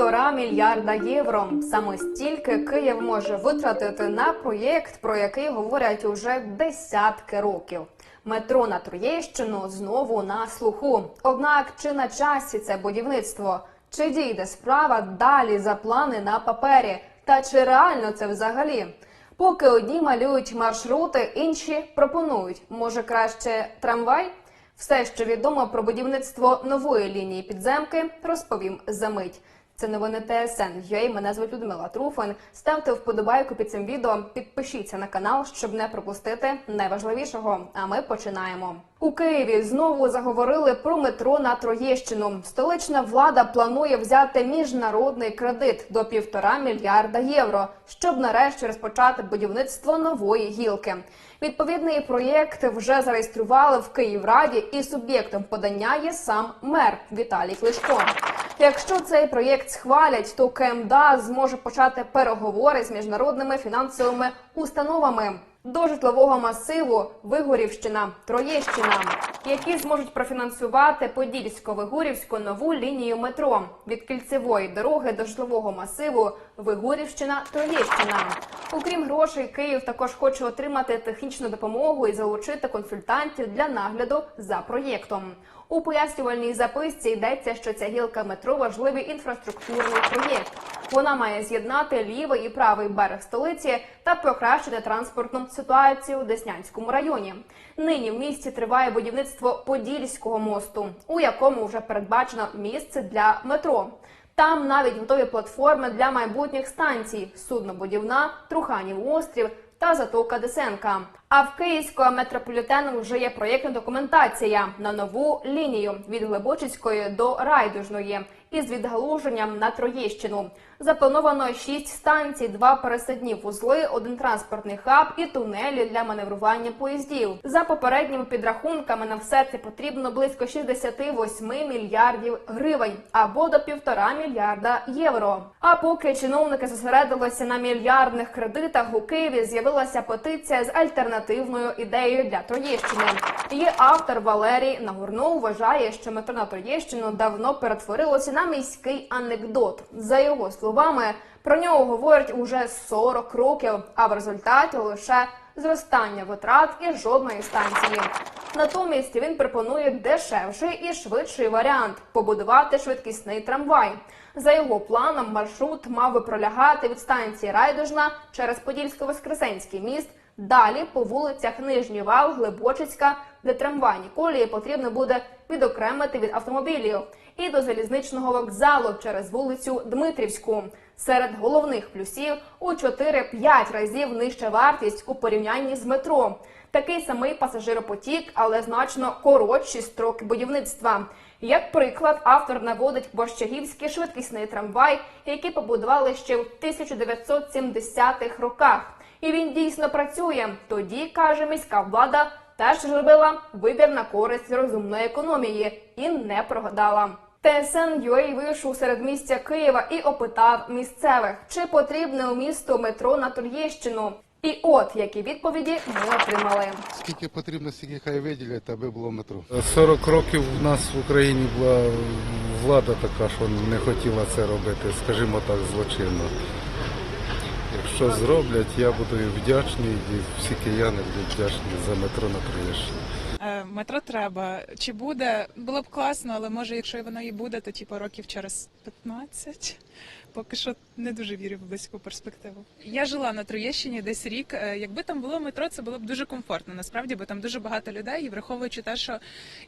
Півтора мільярда євро. Саме стільки Київ може витратити на проєкт, про який говорять уже десятки років. Метро на Троєщину знову на слуху. Однак чи на часі це будівництво? Чи дійде справа далі за плани на папері? Та чи реально це взагалі? Поки одні малюють маршрути, інші пропонують. Може краще трамвай? Все, що відомо про будівництво нової лінії підземки, розповім за мить. Це новини ТСН. Я мене звуть Людмила Труфан. Ставте вподобайку під цим відео, підпишіться на канал, щоб не пропустити найважливішого. А ми починаємо. У Києві знову заговорили про метро на Троєщину. Столична влада планує взяти міжнародний кредит до півтора мільярда євро, щоб нарешті розпочати будівництво нової гілки. Відповідний проєкт вже зареєстрували в Київраді, і суб'єктом подання є сам мер Віталій Кличко. Якщо цей проєкт схвалять, то КМДА зможе почати переговори з міжнародними фінансовими установами до житлового масиву Вигорівщина, Троєщина, які зможуть профінансувати Подільсько-Вигурівську нову лінію метро від кільцевої дороги до житлового масиву Вигурівщина, Троєщина. Окрім грошей, Київ також хоче отримати технічну допомогу і залучити консультантів для нагляду за проєктом. У пояснювальній записці йдеться, що ця гілка метро важливий інфраструктурний проєкт. Вона має з'єднати лівий і правий берег столиці та покращити транспортну ситуацію у Деснянському районі. Нині в місті триває будівництво Подільського мосту, у якому вже передбачено місце для метро. Там навіть готові платформи для майбутніх станцій: суднобудівна, Труханів острів та затока Десенка. А в Київського метрополітену вже є проєктна документація на нову лінію від Глибочицької до Райдужної із відгалуженням на Троєщину. Заплановано шість станцій, два пересадні вузли, один транспортний хаб і тунелі для маневрування поїздів. За попередніми підрахунками на все це потрібно близько 68 мільярдів гривень або до півтора мільярда євро. А поки чиновники зосередилися на мільярдних кредитах, у Києві з'явилася петиція з альтернативною ідеєю для Троєщини. Її автор Валерій Нагорнов вважає, що метро на Троєщину давно перетворилося на міський анекдот. За його словами, про нього говорять уже 40 років, а в результаті лише зростання витрат і жодної станції. Натомість він пропонує дешевший і швидший варіант побудувати швидкісний трамвай. За його планом, маршрут мав би пролягати від станції Райдужна через Подільсько-Воскресенський міст. Далі по вулицях Нижній Вал, Глибочицька, де трамвайні колії потрібно буде відокремити від автомобілів, і до залізничного вокзалу через вулицю Дмитрівську. Серед головних плюсів у 4-5 разів нижча вартість у порівнянні з метро. Такий самий пасажиропотік, але значно коротші строки будівництва. Як приклад, автор наводить борщагівський швидкісний трамвай, який побудували ще в 1970-х роках. І він дійсно працює. Тоді каже міська влада, теж зробила вибір на користь розумної економії і не прогадала. ТСН UA вийшов серед місця Києва і опитав місцевих, чи потрібне у місту метро на Троєщину. І от які відповіді ми отримали. Скільки потрібно, стільки хай виділять, аби було метро. 40 років у нас в Україні була влада така, що не хотіла це робити, скажімо так, злочинно. Якщо зроблять, я буду і вдячний, і всі кияни будуть вдячні за метро на Троєщині. Е, Метро треба. Чи буде? Було б класно, але може, якщо воно і буде, то типу років через 15. Поки що не дуже вірю в близьку перспективу. Я жила на Троєщині десь рік. Е, Якби там було метро, це було б дуже комфортно. Насправді, бо там дуже багато людей, і враховуючи те, що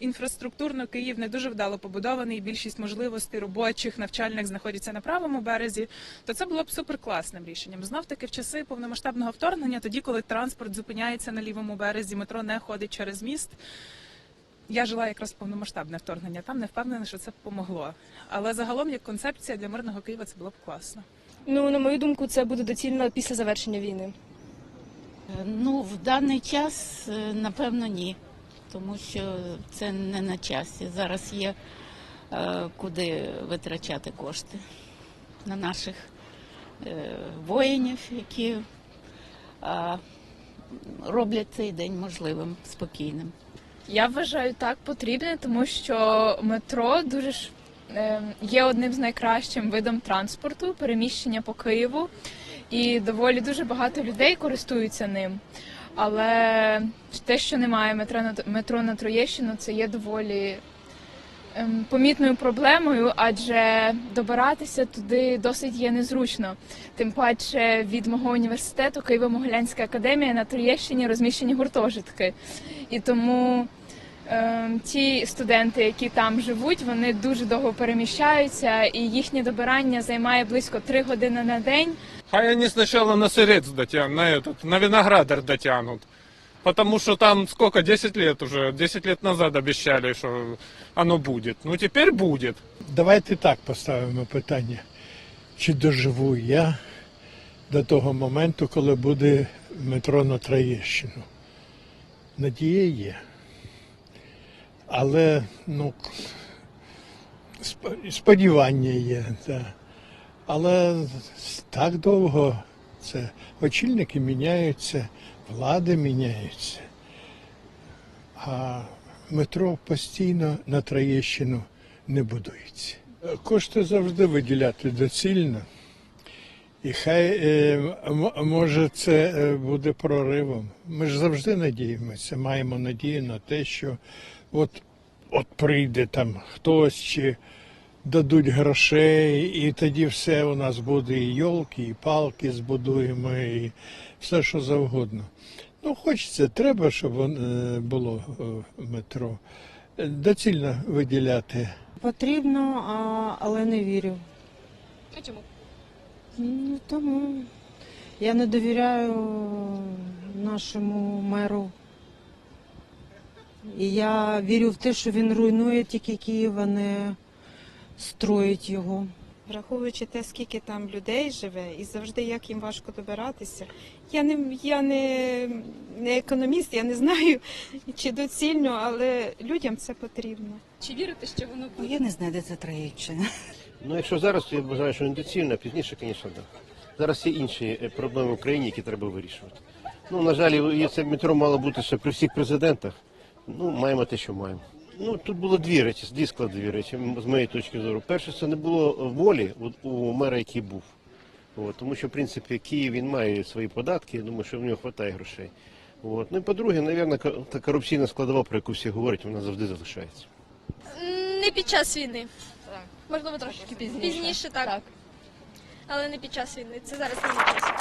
інфраструктурно Київ не дуже вдало побудований, більшість можливостей робочих, навчальних знаходяться на правому березі, то це було б супер класним рішенням. Знов таки в часи повномасштабного вторгнення, тоді коли транспорт зупиняється на лівому березі, метро не ходить через міст. Я жила якраз повномасштабне вторгнення. Там не впевнена, що це б помогло. Але загалом, як концепція для мирного Києва, це було б класно. Ну, на мою думку, це буде доцільно після завершення війни. Ну, в даний час, е, напевно, ні, тому що це не на часі. Зараз є е, куди витрачати кошти на наших е, воїнів, які е, роблять цей день можливим, спокійним. Я вважаю так потрібне, тому що метро дуже ж е, є одним з найкращим видом транспорту, переміщення по Києву, і доволі дуже багато людей користуються ним. Але те, що немає метро на метро на Троєщину, це є доволі ем, помітною проблемою, адже добиратися туди досить є незручно. Тим паче від мого університету Києво-Могилянська академія на Троєщині розміщені гуртожитки. І тому ем, ті студенти, які там живуть, вони дуже довго переміщаються, і їхнє добирання займає близько 3 години на день. Хай они сначала на сырец дотянут, на этот, на виноградар дотянут. Потому что там сколько, 10 лет уже, 10 лет назад обещали, что оно будет. Ну теперь будет. Давайте так поставимо питання. Чи доживу я до того моменту, коли буде метро на Троєщину? Надія є. Але ну, сподівання є. Да. Але так довго це очільники міняються, влади міняються. А метро постійно на Троєщину не будується. Кошти завжди виділяти доцільно. І хай е, може це е, буде проривом. Ми ж завжди надіємося, маємо надію на те, що от, от прийде там хтось чи дадуть грошей, і тоді все у нас буде і йолки, і палки збудуємо, і все, що завгодно. Ну, хочеться, треба, щоб е, було е, метро. Доцільно виділяти. Потрібно, а, але не вірю. А чому? Ну, тому я не довіряю нашому меру. І я вірю в те, що він руйнує тільки Київ, а не строїть його. Враховуючи те, скільки там людей живе, і завжди як їм важко добиратися. Я не я не, не економіст, я не знаю, чи доцільно, але людям це потрібно. Чи вірите, що воно буде? Я не знаю, де це Троєщина. Ну, якщо зараз, то я вважаю, що недоцільно, а пізніше, звісно, так. Зараз є інші е, проблеми в Україні, які треба вирішувати. Ну, на жаль, це метро мало бути ще при всіх президентах. Ну, маємо те, що маємо. Ну, тут було дві речі, дві складові речі, з моєї точки зору. Перше, це не було волі у, у мера, який був. От, тому що, в принципі, Київ він має свої податки, я думаю, що в нього вистачає грошей. От. Ну і по-друге, мабуть, та корупційна складова, про яку всі говорять, вона завжди залишається. Не під час війни. Можливо, трошки пізніше. Пізніше, так. Але не під час війни. Це зараз не час.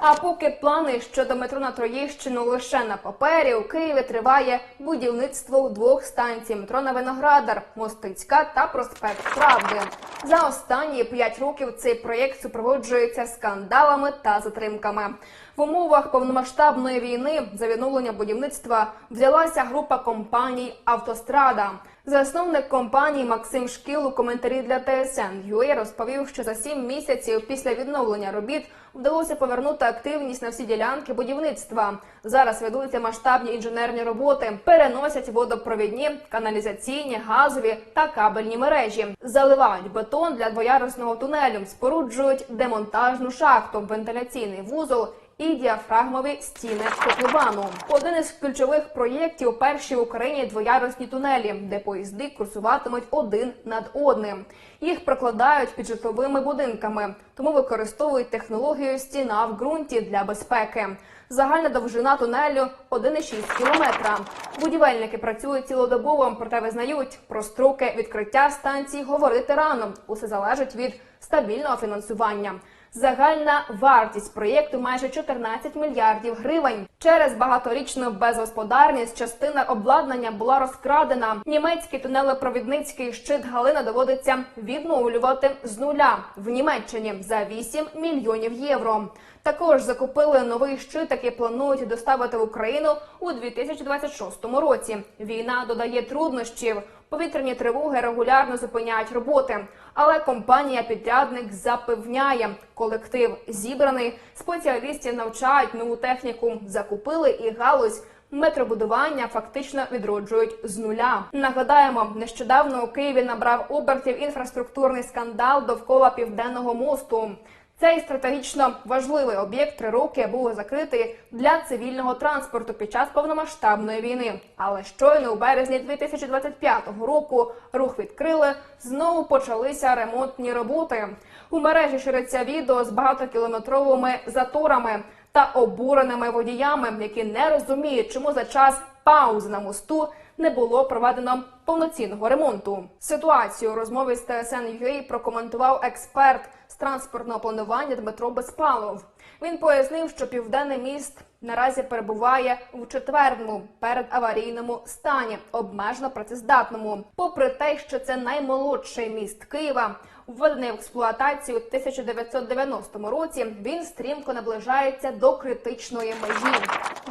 А поки плани щодо метро на Троєщину лише на папері, у Києві триває будівництво двох станцій метро на Виноградар, Мостицька та проспект Правди. За останні п'ять років цей проєкт супроводжується скандалами та затримками. В умовах повномасштабної війни за відновлення будівництва взялася група компаній Автострада. Засновник компанії Максим Шкіл у коментарі для ТСН UA розповів, що за сім місяців після відновлення робіт вдалося повернути активність на всі ділянки будівництва. Зараз ведуться масштабні інженерні роботи, переносять водопровідні, каналізаційні, газові та кабельні мережі, заливають бетон для двоярусного тунелю, споруджують демонтажну шахту, вентиляційний вузол і діафрагмові стіни котловану. Один із ключових проєктів перші в Україні двоярусні тунелі, де поїзди курсуватимуть один над одним. Їх прокладають під житловими будинками, тому використовують технологію стіна в ґрунті для безпеки. Загальна довжина тунелю 1,6 кілометра. Будівельники працюють цілодобово, проте визнають про строки відкриття станцій говорити рано. Усе залежить від стабільного фінансування. Загальна вартість проєкту майже 14 мільярдів гривень. Через багаторічну безгосподарність частина обладнання була розкрадена. Німецький тунелепровідницький щит Галина доводиться відновлювати з нуля в Німеччині за 8 мільйонів євро. Також закупили новий щит, який планують доставити в Україну у 2026 році. Війна додає труднощів. Повітряні тривоги регулярно зупиняють роботи. Але компанія-підрядник запевняє, колектив зібраний, спеціалістів навчають нову техніку, закупили і галузь. Метробудування фактично відроджують з нуля. Нагадаємо, нещодавно у Києві набрав обертів інфраструктурний скандал довкола південного мосту. Цей стратегічно важливий об'єкт три роки був закритий для цивільного транспорту під час повномасштабної війни. Але щойно у березні 2025 року рух відкрили. Знову почалися ремонтні роботи. У мережі шириться відео з багатокілометровими заторами та обуреними водіями, які не розуміють, чому за час паузи на мосту не було проведено повноцінного ремонту. Ситуацію розмові з TSN.ua прокоментував експерт з транспортного планування Дмитро Безпалов. Він пояснив, що південний міст наразі перебуває в четвертому передаварійному стані, обмежено працездатному. Попри те, що це наймолодший міст Києва, введений в експлуатацію у 1990 році, він стрімко наближається до критичної межі.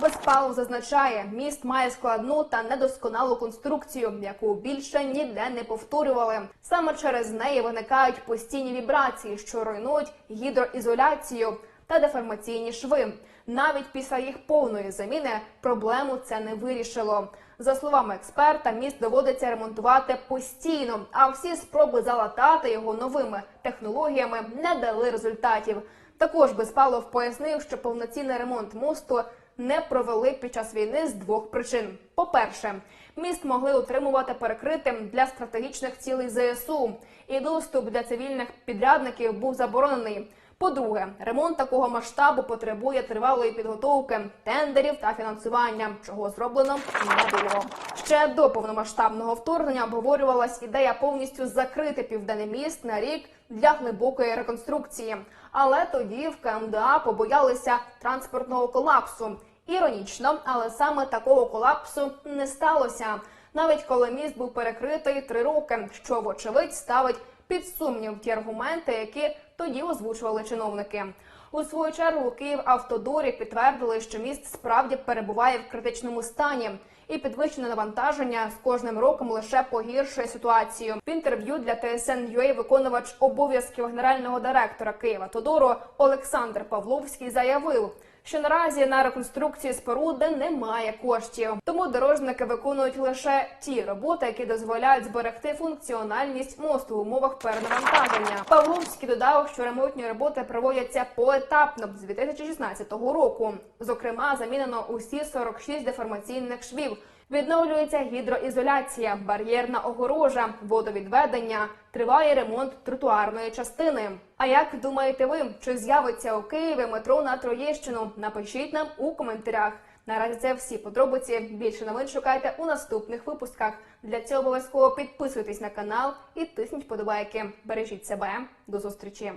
Безпалов зазначає, міст має складну та недосконалу конструкцію, яку більше ніде не повторювали. Саме через неї виникають постійні вібрації, що руйнують гідроізоляцію та деформаційні шви. Навіть після їх повної заміни проблему це не вирішило. За словами експерта, міст доводиться ремонтувати постійно, а всі спроби залатати його новими технологіями не дали результатів. Також Безпалов пояснив, що повноцінний ремонт мосту не провели під час війни з двох причин: по-перше, міст могли утримувати перекритим для стратегічних цілей ЗСУ, і доступ для цивільних підрядників був заборонений. По-друге, ремонт такого масштабу потребує тривалої підготовки, тендерів та фінансування, чого зроблено не було. Ще до повномасштабного вторгнення обговорювалась ідея повністю закрити південний міст на рік для глибокої реконструкції. Але тоді в КМДА побоялися транспортного колапсу. Іронічно, але саме такого колапсу не сталося. Навіть коли міст був перекритий три роки, що вочевидь ставить під сумнів ті аргументи, які тоді озвучували чиновники. У свою чергу Київ Автодорі підтвердили, що міст справді перебуває в критичному стані, і підвищене навантаження з кожним роком лише погіршує ситуацію. В інтерв'ю для TSN.ua виконувач обов'язків генерального директора Києва Тодору Олександр Павловський заявив. Що наразі на реконструкцію споруди немає коштів, тому дорожники виконують лише ті роботи, які дозволяють зберегти функціональність мосту в умовах перенавантаження. Павловський додав, що ремонтні роботи проводяться поетапно з 2016 року. Зокрема, замінено усі 46 деформаційних швів. Відновлюється гідроізоляція, бар'єрна огорожа, водовідведення, триває ремонт тротуарної частини. А як думаєте ви, чи з'явиться у Києві метро на Троєщину? Напишіть нам у коментарях. Наразі це всі подробиці. Більше новин шукайте у наступних випусках. Для цього обов'язково підписуйтесь на канал і тисніть подобайки. Бережіть себе. До зустрічі.